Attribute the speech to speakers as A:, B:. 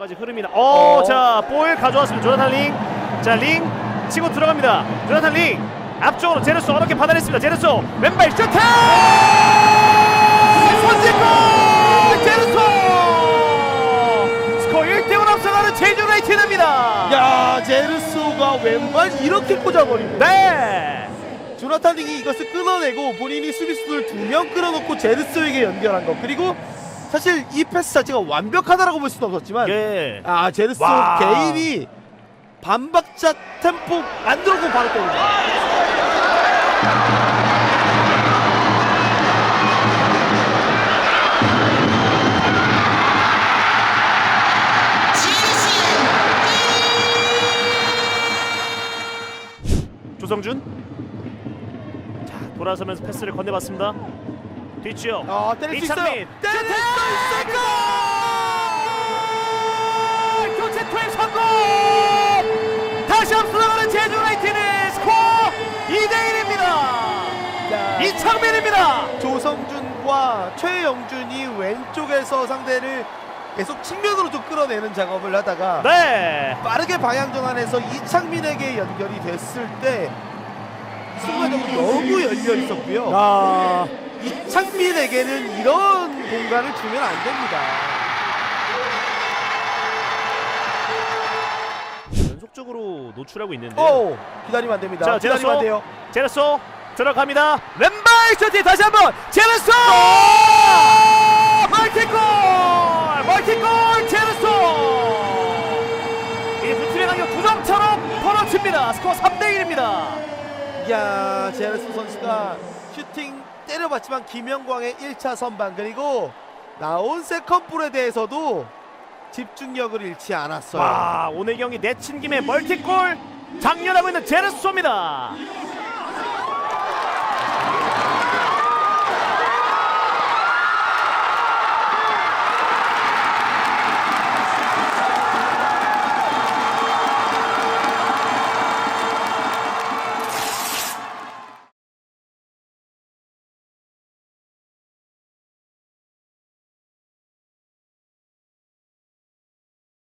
A: 가지 흐름이나. 어,
B: 어.
A: 자, 볼 가져왔습니다. 조나탄 링. 자, 링 치고 들어갑니다. 조나탄 링 앞쪽으로 제르소 어렵게 받아냈습니다. 제르소 왼발 슈팅! 선제골! 제르소! 스코어 1대1 앞서가는 제주 유나이티드입니다.
B: 야 제르소가 왼발 이렇게 꽂아버립니다.
A: 네.
B: 조나탄 링이 이것을 끊어내고 본인이 수비수들 두 명 끌어놓고 제르소에게 연결한 것 그리고 사실 이 패스 자체가 완벽하다라고 볼 수는 없었지만
A: 예.
B: 아 제르소
A: 와.
B: 개인이 반박자 템포 만들어고 바로 때립니다.
A: 조성준. 자, 돌아서면서 패스를 건네봤습니다. 뒤치요.
B: 아 때릴 수 있어요. 때릴 수 있어요.
A: 골! 교체 투입 성공! 다시 앞서나가는 제주 유나이티드 스코어 2대 1입니다.
B: 야,
A: 이창민입니다.
B: 조성준과 최영준이 왼쪽에서 상대를 계속 측면으로 좀 끌어내는 작업을 하다가
A: 네.
B: 빠르게 방향 전환해서 이창민에게 연결이 됐을 때 순간적으로 너무 열려 있었고요.
A: 아,
B: 이 창민에게는 이런 공간을 주면 안 됩니다.
A: 연속적으로 노출하고 있는데.
B: 오 기다리면 안 됩니다.
A: 자,
B: 기다리면
A: 제라소.
B: 안 돼요.
A: 제르소 들어갑니다. 왼발 슈팅 다시 한번 제르소! 멀티골! 멀티골 제르소! 이게 두 팀의 간격 9점차로 벌어집니다. 스코어 3대 1입니다.
B: 이야 제르소 선수가 슈팅 때려봤지만 김영광의 1차 선방 그리고 나온 세컨볼에 대해서도 집중력을 잃지 않았어요.
A: 와, 오늘 경기 내친 김에 멀티골 장렬하고 있는 제르소입니다.